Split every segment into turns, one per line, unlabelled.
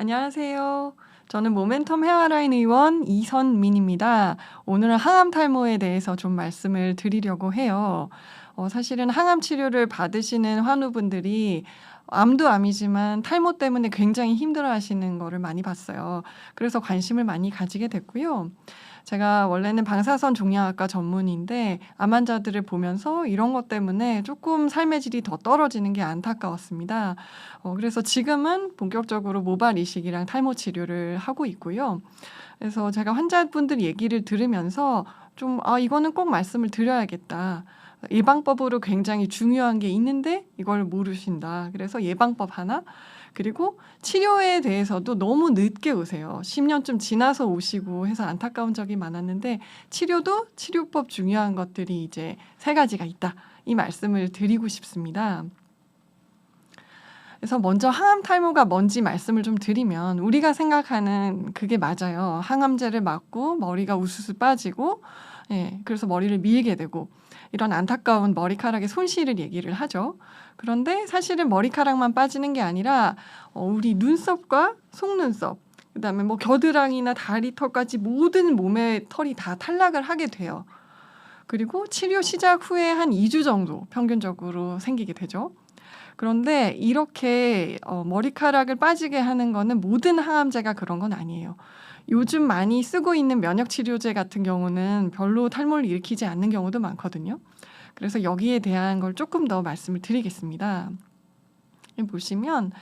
안녕하세요. 저는 모멘텀 헤어라인 의원 이선민입니다. 오늘은 항암 탈모에 대해서 좀 말씀을 드리려고 해요. 어, 사실은 항암 치료를 받으시는 환우분들이 암도 암이지만 탈모 때문에 굉장히 힘들어 하시는 거를 많이 봤어요. 그래서 관심을 많이 가지게 됐고요. 제가 원래는 방사선 종양학과 전문인데 암 환자들을 보면서 이런 것 때문에 조금 삶의 질이 더 떨어지는 게 안타까웠습니다. 어, 그래서 지금은 본격적으로 모발 이식이랑 탈모 치료를 하고 있고요. 그래서 제가 환자분들 얘기를 들으면서 좀, 아, 이거는 꼭 말씀을 드려야겠다. 예방법으로 굉장히 중요한 게 있는데 이걸 모르신다. 그래서 예방법 하나, 그리고 치료에 대해서도 너무 늦게 오세요. 10년쯤 지나서 오시고 해서 안타까운 적이 많았는데 치료도 치료법 중요한 것들이 이제 세 가지가 있다. 이 말씀을 드리고 싶습니다. 그래서 먼저 항암 탈모가 뭔지 말씀을 좀 드리면 우리가 생각하는 그게 맞아요. 항암제를 맞고 머리가 우수수 빠지고 예, 그래서 머리를 밀게 되고 이런 안타까운 머리카락의 손실을 얘기를 하죠. 그런데 사실은 머리카락만 빠지는 게 아니라 어, 우리 눈썹과 속눈썹, 그다음에 뭐 겨드랑이나 다리 털까지 모든 몸의 털이 다 탈락을 하게 돼요. 그리고 치료 시작 후에 한 2주 정도 평균적으로 생기게 되죠. 그런데 이렇게 어, 머리카락을 빠지게 하는 거는 모든 항암제가 그런 건 아니에요. 요즘 많이 쓰고 있는 면역 치료제 같은 경우는 별로 탈모를 일으키지 않는 경우도 많거든요. 그래서 여기에 대한 걸 조금 더 말씀을 드리겠습니다. 보시면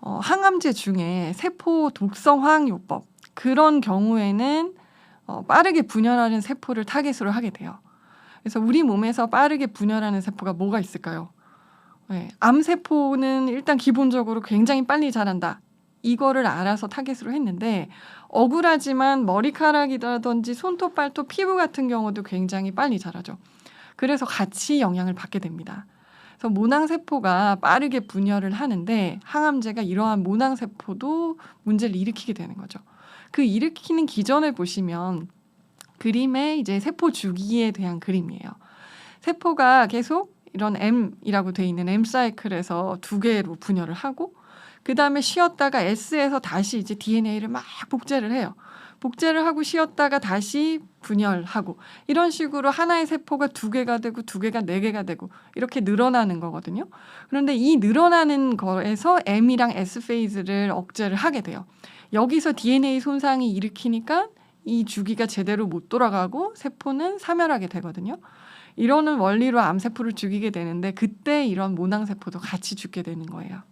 어, 항암제 중에 세포 독성 화학요법 그런 경우에는 어, 빠르게 분열하는 세포를 타겟으로 하게 돼요. 그래서 우리 몸에서 빠르게 분열하는 세포가 뭐가 있을까요? 네, 암세포는 일단 기본적으로 굉장히 빨리 자란다. 이거를 알아서 타겟으로 했는데 억울하지만 머리카락이라든지 손톱, 발톱, 피부 같은 경우도 굉장히 빨리 자라죠. 그래서 같이 영향을 받게 됩니다. 그래서 모낭세포가 빠르게 분열을 하는데 항암제가 이러한 모낭세포도 문제를 일으키게 되는 거죠. 그 일으키는 기전을 보시면 그림에 이제 세포 주기에 대한 그림이에요. 세포가 계속 이런 M이라고 돼 있는 M 사이클에서 두 개로 분열을 하고 그 다음에 쉬었다가 S에서 다시 이제 DNA를 막 복제를 해요. 복제를 하고 쉬었다가 다시 분열하고 이런 식으로 하나의 세포가 두 개가 되고 두 개가 네 개가 되고 이렇게 늘어나는 거거든요. 그런데 이 늘어나는 거에서 M이랑 S 페이즈를 억제를 하게 돼요. 여기서 DNA 손상이 일으키니까 이 주기가 제대로 못 돌아가고 세포는 사멸하게 되거든요. 이러는 원리로 암세포를 죽이게 되는데 그때 이런 모낭세포도 같이 죽게 되는 거예요.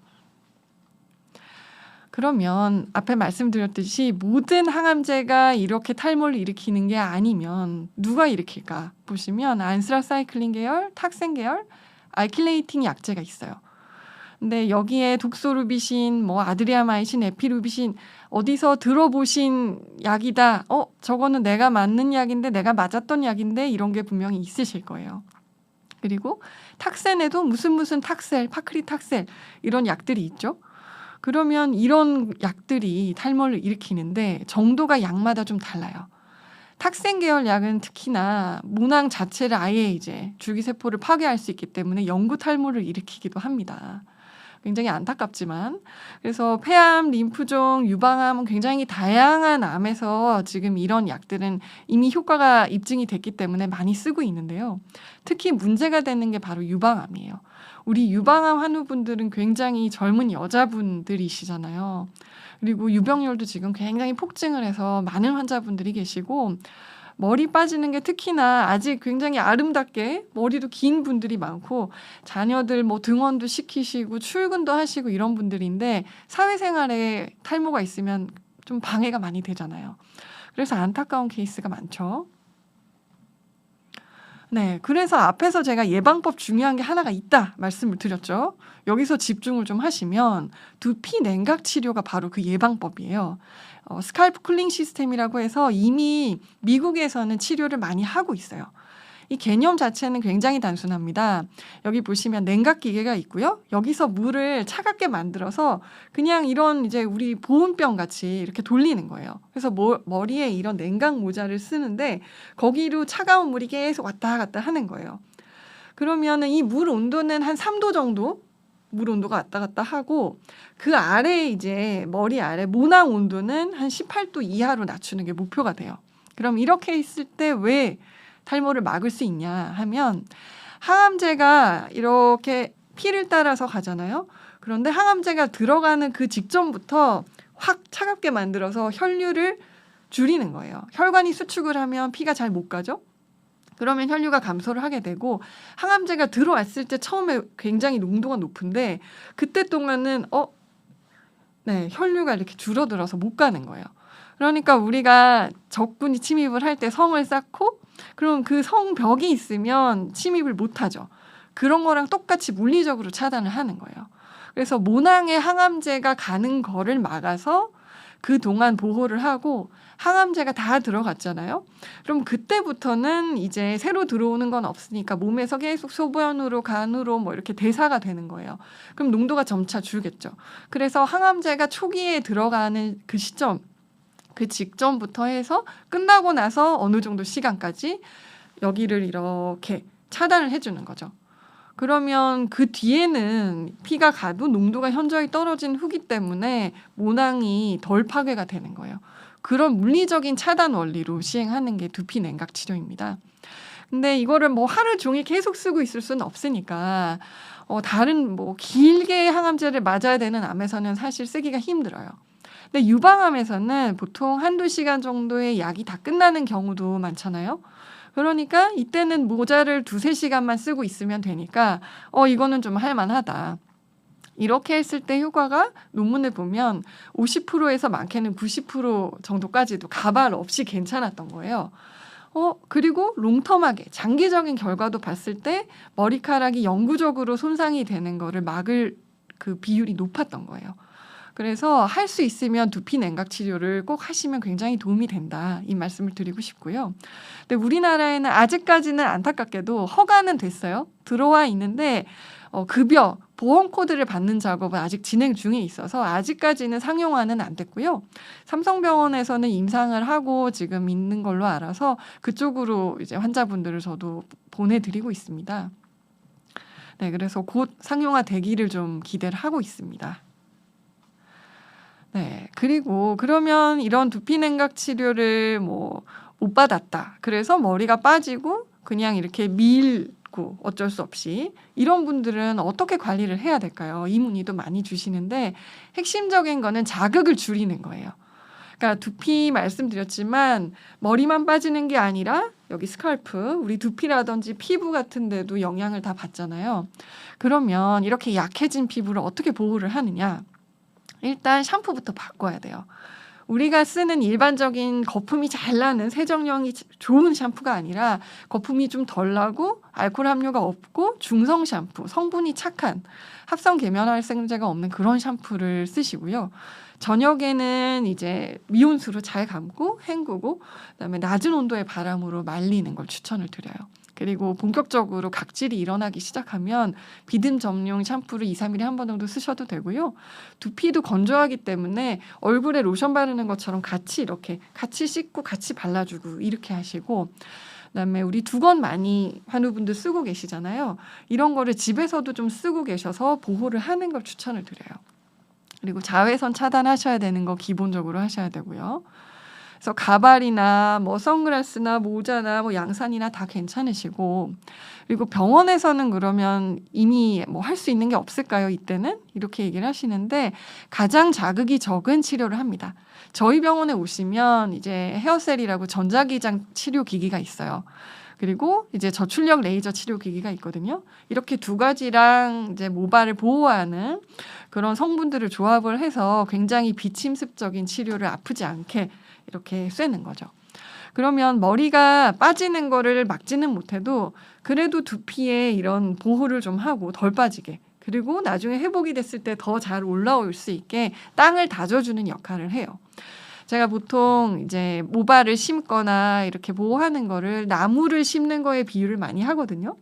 그러면 앞에 말씀드렸듯이 모든 항암제가 이렇게 탈모를 일으키는 게 아니면 누가 일으킬까 보시면 안스라사이클린 계열, 탁센 계열, 알킬레이팅 약제가 있어요. 근데 여기에 독소루비신, 뭐 아드리아마이신, 에피루비신 어디서 들어보신 약이다. 어, 저거는 내가 맞는 약인데 내가 맞았던 약인데 이런 게 분명히 있으실 거예요. 그리고 탁센에도 무슨 무슨 탁셀, 파크리탁셀 이런 약들이 있죠. 그러면 이런 약들이 탈모를 일으키는데 정도가 약마다 좀 달라요. 탁센 계열 약은 특히나 모낭 자체를 아예 이제 줄기세포를 파괴할 수 있기 때문에 영구 탈모를 일으키기도 합니다. 굉장히 안타깝지만 그래서 폐암, 림프종, 유방암은 굉장히 다양한 암에서 지금 이런 약들은 이미 효과가 입증이 됐기 때문에 많이 쓰고 있는데요. 특히 문제가 되는 게 바로 유방암이에요. 우리 유방암 환우분들은 굉장히 젊은 여자분들이시잖아요. 그리고 유병률도 지금 굉장히 폭증을 해서 많은 환자분들이 계시고 머리 빠지는 게 특히나 아직 굉장히 아름답게 머리도 긴 분들이 많고 자녀들 뭐 등원도 시키시고 출근도 하시고 이런 분들인데 사회생활에 탈모가 있으면 좀 방해가 많이 되잖아요. 그래서 안타까운 케이스가 많죠. 네. 그래서 앞에서 제가 예방법 중요한 게 하나가 있다 말씀을 드렸죠. 여기서 집중을 좀 하시면 두피 냉각 치료가 바로 그 예방법이에요. 어, 스칼프 쿨링 시스템이라고 해서 이미 미국에서는 치료를 많이 하고 있어요. 이 개념 자체는 굉장히 단순합니다. 여기 보시면 냉각 기계가 있고요. 여기서 물을 차갑게 만들어서 그냥 이런 이제 우리 보온병 같이 이렇게 돌리는 거예요. 그래서 머, 머리에 이런 냉각 모자를 쓰는데 거기로 차가운 물이 계속 왔다 갔다 하는 거예요. 그러면은 이 물 온도는 한 3도 정도 물 온도가 왔다 갔다 하고 그 아래 이제 머리 아래 모낭 온도는 한 18도 이하로 낮추는 게 목표가 돼요. 그럼 이렇게 했을 때 왜 탈모를 막을 수 있냐 하면 항암제가 이렇게 피를 따라서 가잖아요. 그런데 항암제가 들어가는 그 직전부터 확 차갑게 만들어서 혈류를 줄이는 거예요. 혈관이 수축을 하면 피가 잘 못 가죠. 그러면 혈류가 감소를 하게 되고 항암제가 들어왔을 때 처음에 굉장히 농도가 높은데 그때 동안은 어, 네 혈류가 이렇게 줄어들어서 못 가는 거예요. 그러니까 우리가 적군이 침입을 할 때 성을 쌓고 그럼 그 성벽이 있으면 침입을 못 하죠. 그런 거랑 똑같이 물리적으로 차단을 하는 거예요. 그래서 모낭에 항암제가 가는 거를 막아서 그 동안 보호를 하고 항암제가 다 들어갔잖아요. 그럼 그때부터는 이제 새로 들어오는 건 없으니까 몸에서 계속 소변으로 간으로 뭐 이렇게 대사가 되는 거예요. 그럼 농도가 점차 줄겠죠. 그래서 항암제가 초기에 들어가는 그 시점 그 직전부터 해서 끝나고 나서 어느 정도 시간까지 여기를 이렇게 차단을 해주는 거죠. 그러면 그 뒤에는 피가 가도 농도가 현저히 떨어진 후기 때문에 모낭이 덜 파괴가 되는 거예요. 그런 물리적인 차단 원리로 시행하는 게 두피 냉각 치료입니다. 근데 이거를 뭐 하루 종일 계속 쓰고 있을 수는 없으니까 어 다른 뭐 길게 항암제를 맞아야 되는 암에서는 사실 쓰기가 힘들어요. 근데 유방암에서는 보통 한두 시간 정도의 약이 다 끝나는 경우도 많잖아요. 그러니까 이때는 모자를 두세 시간만 쓰고 있으면 되니까 어 이거는 좀 할만하다. 이렇게 했을 때 효과가 논문을 보면 50%에서 많게는 90% 정도까지도 가발 없이 괜찮았던 거예요. 어, 그리고 롱텀하게 장기적인 결과도 봤을 때 머리카락이 영구적으로 손상이 되는 거를 막을 그 비율이 높았던 거예요. 그래서 할 수 있으면 두피 냉각 치료를 꼭 하시면 굉장히 도움이 된다. 이 말씀을 드리고 싶고요. 근데 우리나라에는 아직까지는 안타깝게도 허가는 됐어요. 들어와 있는데 어, 급여 보험 코드를 받는 작업은 아직 진행 중에 있어서 아직까지는 상용화는 안 됐고요. 삼성병원에서는 임상을 하고 지금 있는 걸로 알아서 그쪽으로 이제 환자분들을 저도 보내드리고 있습니다. 네, 그래서 곧 상용화 되기를 좀 기대를 하고 있습니다. 네, 그리고 그러면 이런 두피 냉각 치료를 뭐 못 받았다. 그래서 머리가 빠지고 그냥 이렇게 밀고 어쩔 수 없이 이런 분들은 어떻게 관리를 해야 될까요? 이 문의도 많이 주시는데 핵심적인 거는 자극을 줄이는 거예요. 그러니까 두피 말씀드렸지만 머리만 빠지는 게 아니라 여기 스칼프, 우리 두피라든지 피부 같은 데도 영향을 다 받잖아요. 그러면 이렇게 약해진 피부를 어떻게 보호를 하느냐? 일단 샴푸부터 바꿔야 돼요. 우리가 쓰는 일반적인 거품이 잘 나는 세정력이 좋은 샴푸가 아니라 거품이 좀 덜 나고 알코올 함유가 없고 중성 샴푸, 성분이 착한 합성 계면활성제가 없는 그런 샴푸를 쓰시고요. 저녁에는 이제 미온수로 잘 감고 헹구고 그다음에 낮은 온도의 바람으로 말리는 걸 추천을 드려요. 그리고 본격적으로 각질이 일어나기 시작하면 비듬 점용 샴푸를 2, 3일에 한 번 정도 쓰셔도 되고요. 두피도 건조하기 때문에 얼굴에 로션 바르는 것처럼 같이 이렇게 같이 씻고 같이 발라주고 이렇게 하시고 그다음에 우리 두건 많이 환우분들 쓰고 계시잖아요. 이런 거를 집에서도 좀 쓰고 계셔서 보호를 하는 걸 추천을 드려요. 그리고 자외선 차단하셔야 되는 거 기본적으로 하셔야 되고요. 그래서 가발이나 뭐 선글라스나 모자나 뭐 양산이나 다 괜찮으시고 그리고 병원에서는 그러면 이미 뭐 할 수 있는 게 없을까요? 이때는 이렇게 얘기를 하시는데 가장 자극이 적은 치료를 합니다. 저희 병원에 오시면 이제 헤어셀이라고 전자기장 치료 기기가 있어요. 그리고 이제 저출력 레이저 치료 기기가 있거든요. 이렇게 두 가지랑 이제 모발을 보호하는 그런 성분들을 조합을 해서 굉장히 비침습적인 치료를 아프지 않게 이렇게 쐬는 거죠. 그러면 머리가 빠지는 거를 막지는 못해도 그래도 두피에 이런 보호를 좀 하고 덜 빠지게 그리고 나중에 회복이 됐을 때 더 잘 올라올 수 있게 땅을 다져주는 역할을 해요. 제가 보통 이제 모발을 심거나 이렇게 보호하는 거를 나무를 심는 거에 비유를 많이 하거든요.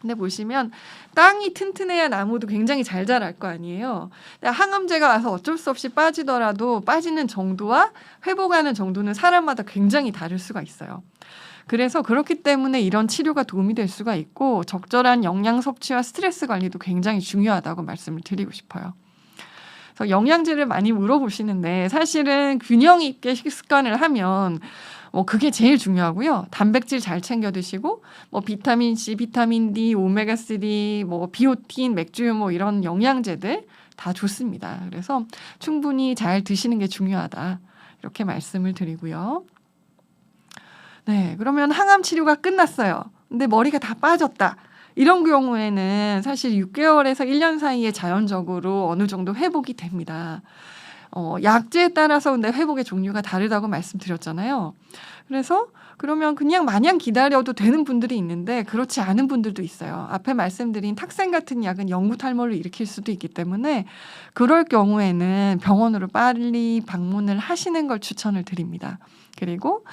근데 보시면 땅이 튼튼해야 나무도 굉장히 잘 자랄 거 아니에요. 항암제가 와서 어쩔 수 없이 빠지더라도 빠지는 정도와 회복하는 정도는 사람마다 굉장히 다를 수가 있어요. 그래서 그렇기 때문에 이런 치료가 도움이 될 수가 있고 적절한 영양 섭취와 스트레스 관리도 굉장히 중요하다고 말씀을 드리고 싶어요. 영양제를 많이 물어보시는데 사실은 균형 있게 식습관을 하면 뭐 그게 제일 중요하고요. 단백질 잘 챙겨 드시고 뭐 비타민 C, 비타민 D, 오메가 3, 뭐 비오틴, 맥주 뭐 이런 영양제들 다 좋습니다. 그래서 충분히 잘 드시는 게 중요하다. 이렇게 말씀을 드리고요. 네, 그러면 항암 치료가 끝났어요. 근데 머리가 다 빠졌다. 이런 경우에는 사실 6개월에서 1년 사이에 자연적으로 어느 정도 회복이 됩니다. 어, 약제에 따라서 근데 회복의 종류가 다르다고 말씀드렸잖아요. 그래서 그러면 그냥 마냥 기다려도 되는 분들이 있는데 그렇지 않은 분들도 있어요. 앞에 말씀드린 탁생 같은 약은 영구 탈모를 일으킬 수도 있기 때문에 그럴 경우에는 병원으로 빨리 방문을 하시는 걸 추천을 드립니다. 그리고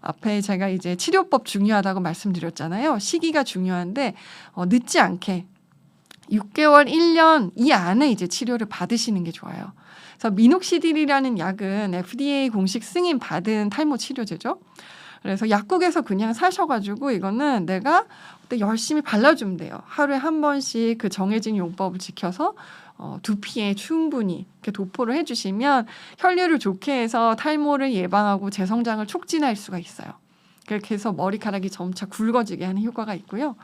앞에 제가 이제 치료법 중요하다고 말씀드렸잖아요. 시기가 중요한데 어, 늦지 않게 6개월, 1년 이 안에 이제 치료를 받으시는 게 좋아요. 그래서 미녹시딜이라는 약은 FDA 공식 승인 받은 탈모 치료제죠. 그래서 약국에서 그냥 사셔가지고 이거는 내가 그때 열심히 발라주면 돼요. 하루에 한 번씩 그 정해진 용법을 지켜서 어, 두피에 충분히 이렇게 도포를 해주시면 혈류를 좋게 해서 탈모를 예방하고 재성장을 촉진할 수가 있어요. 그렇게 해서 머리카락이 점차 굵어지게 하는 효과가 있고요.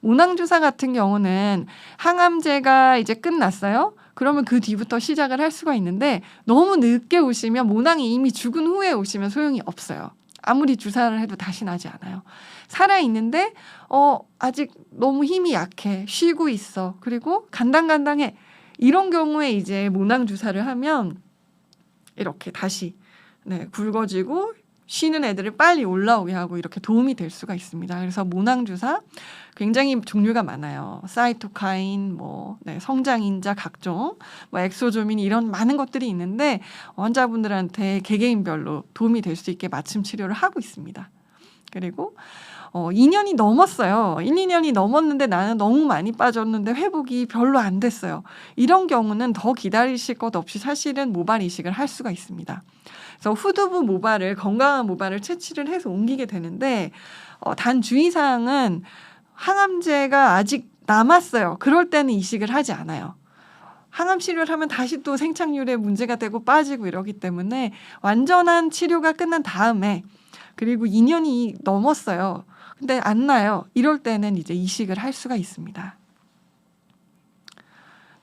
모낭주사 같은 경우는 항암제가 이제 끝났어요. 그러면 그 뒤부터 시작을 할 수가 있는데 너무 늦게 오시면 모낭이 이미 죽은 후에 오시면 소용이 없어요. 아무리 주사를 해도 다시 나지 않아요. 살아 있는데 어 아직 너무 힘이 약해. 쉬고 있어. 그리고 간당간당해. 이런 경우에 이제 모낭 주사를 하면 이렇게 다시 네, 굵어지고 쉬는 애들을 빨리 올라오게 하고 이렇게 도움이 될 수가 있습니다. 그래서 모낭 주사 굉장히 종류가 많아요. 사이토카인, 뭐 네, 성장인자 각종, 뭐 엑소조민 이런 많은 것들이 있는데 환자분들한테 개개인별로 도움이 될 수 있게 맞춤 치료를 하고 있습니다. 그리고 어, 2년이 넘었어요. 1, 2년이 넘었는데 나는 너무 많이 빠졌는데 회복이 별로 안 됐어요. 이런 경우는 더 기다리실 것 없이 사실은 모발 이식을 할 수가 있습니다. 그래서 후두부 모발을 건강한 모발을 채취를 해서 옮기게 되는데 어, 단 주의사항은 항암제가 아직 남았어요. 그럴 때는 이식을 하지 않아요. 항암 치료를 하면 다시 또 생착률에 문제가 되고 빠지고 이러기 때문에 완전한 치료가 끝난 다음에 그리고 2년이 넘었어요. 근데 안 나요. 이럴 때는 이제 이식을 할 수가 있습니다.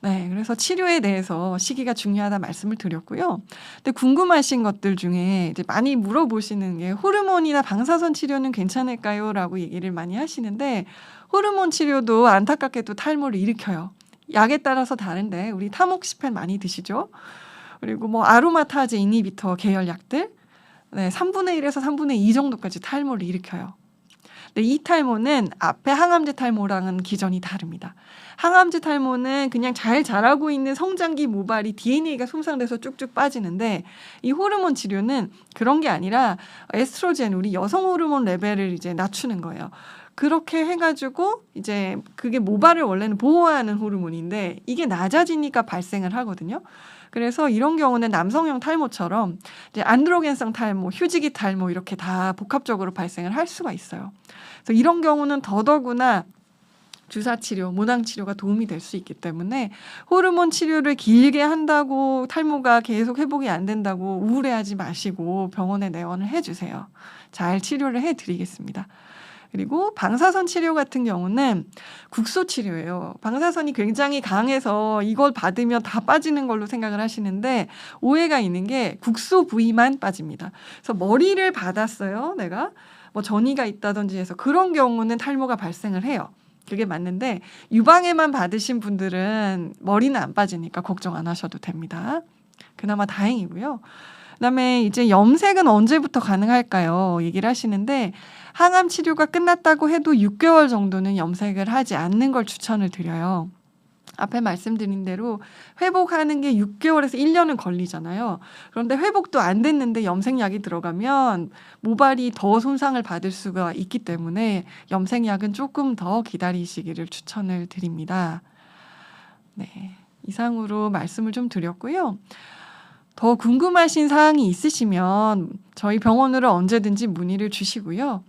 네, 그래서 치료에 대해서 시기가 중요하다 말씀을 드렸고요. 근데 궁금하신 것들 중에 이제 많이 물어보시는 게 호르몬이나 방사선 치료는 괜찮을까요? 라고 얘기를 많이 하시는데 호르몬 치료도 안타깝게도 탈모를 일으켜요. 약에 따라서 다른데 우리 타목시펜 많이 드시죠? 그리고 뭐 아로마타제 이니비터 계열 약들 네, 3분의 1에서 3분의 2 정도까지 탈모를 일으켜요. 근데 이 탈모는 앞에 항암제 탈모랑은 기전이 다릅니다. 항암제 탈모는 그냥 잘 자라고 있는 성장기 모발이 DNA가 손상돼서 쭉쭉 빠지는데 이 호르몬 치료는 그런 게 아니라 에스트로겐 우리 여성 호르몬 레벨을 이제 낮추는 거예요. 그렇게 해가지고 이제 그게 모발을 원래는 보호하는 호르몬인데 이게 낮아지니까 발생을 하거든요. 그래서 이런 경우는 남성형 탈모처럼 이제 안드로겐성 탈모, 휴지기 탈모 이렇게 다 복합적으로 발생을 할 수가 있어요. 그래서 이런 경우는 더더구나 주사 치료, 모낭 치료가 도움이 될 수 있기 때문에 호르몬 치료를 길게 한다고 탈모가 계속 회복이 안 된다고 우울해하지 마시고 병원에 내원을 해주세요. 잘 치료를 해드리겠습니다. 그리고 방사선 치료 같은 경우는 국소 치료예요. 방사선이 굉장히 강해서 이걸 받으면 다 빠지는 걸로 생각을 하시는데 오해가 있는 게 국소 부위만 빠집니다. 그래서 머리를 받았어요. 내가 뭐 전이가 있다든지 해서 그런 경우는 탈모가 발생을 해요. 그게 맞는데 유방에만 받으신 분들은 머리는 안 빠지니까 걱정 안 하셔도 됩니다. 그나마 다행이고요. 그다음에 이제 염색은 언제부터 가능할까요? 얘기를 하시는데 항암 치료가 끝났다고 해도 6개월 정도는 염색을 하지 않는 걸 추천을 드려요. 앞에 말씀드린 대로 회복하는 게 6개월에서 1년은 걸리잖아요. 그런데 회복도 안 됐는데 염색약이 들어가면 모발이 더 손상을 받을 수가 있기 때문에 염색약은 조금 더 기다리시기를 추천을 드립니다. 네. 이상으로 말씀을 좀 드렸고요. 더 궁금하신 사항이 있으시면 저희 병원으로 언제든지 문의를 주시고요.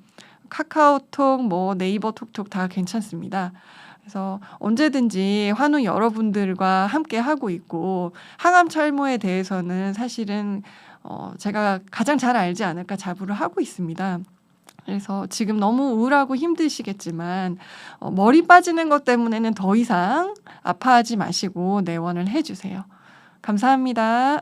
카카오톡, 뭐 네이버 톡톡 다 괜찮습니다. 그래서 언제든지 환우 여러분들과 함께 하고 있고 항암 철모에 대해서는 사실은 어 제가 가장 잘 알지 않을까 자부를 하고 있습니다. 그래서 지금 너무 우울하고 힘드시겠지만 어 머리 빠지는 것 때문에는 더 이상 아파하지 마시고 내원을 해 주세요. 감사합니다.